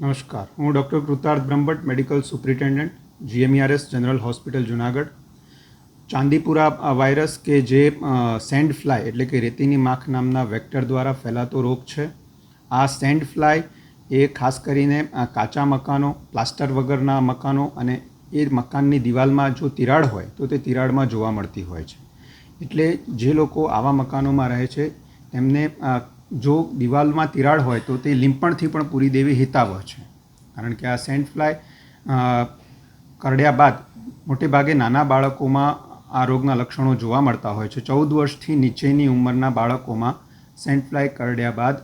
નમસ્કાર. હું doctor Krutarth Brahmbhatt, medical superintendent, GMERS, general hospital, Junagadh. Chandipura virus કે જે સેન્ડ ફ્લાય એટલે કે રેતીની માખ નામના વેક્ટર દ્વારા ફેલાતો રોગ છે. આ સેન્ડ ફ્લાય એ ખાસ કરીને કાચા મકાનો, પ્લાસ્ટર વગરના મકાનો અને એ મકાનની દિવાલમાં જો તિરાડ હોય, તો તે તિરાડમાં જોવા મળતી હોય છે. એટલે જે લોકો આવા મકાનોમાં રહે છે, તેમને જો દિવાલમાં તિરાડ હોય તો તે લીંપણથી પણ પૂરી દેવી હિતાવહ છે. કારણ કે આ સેન્ટ ફ્લાય કરડ્યા બાદ મોટે ભાગે નાના બાળકોમાં આ રોગના લક્ષણો જોવા મળતા હોય છે. ચૌદ વર્ષથી નીચેની ઉંમરના બાળકોમાં સેન્ટ ફ્લાય કરડ્યા બાદ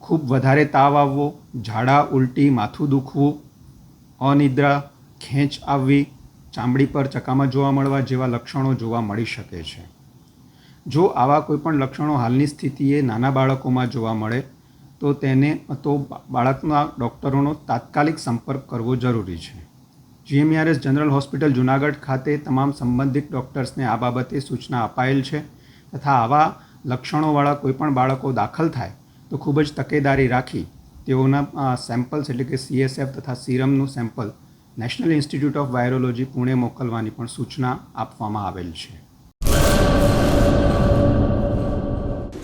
ખૂબ વધારે તાવ આવવો, ઝાડા ઉલટી, માથું દુખવું, અનિદ્રા, ખેંચ આવવી, ચામડી પર ચકામાં જોવા મળવા જેવા લક્ષણો જોવા મળી શકે છે. જો આવા કોઈપણ લક્ષણો હાલની સ્થિતિએ નાના બાળકોમાં જોવા મળે, તો તેને, તો બાળકના ડૉક્ટરોનો તાત્કાલિક સંપર્ક કરવો જરૂરી છે. જીએમઆરએસ જનરલ હોસ્પિટલ જુનાગઢ ખાતે તમામ સંબંધિત ડૉક્ટર્સને આ બાબતે સૂચના અપાયેલ છે તથા આવા લક્ષણોવાળા કોઈપણ બાળકો દાખલ થાય, તો ખૂબ જ તકેદારી રાખી તેઓના સેમ્પલ્સ એટલે કે સીએસએફ તથા સીરમનું sample national institute of virology Pune મોકલવાની પણ સૂચના આપવામાં આવેલ છે.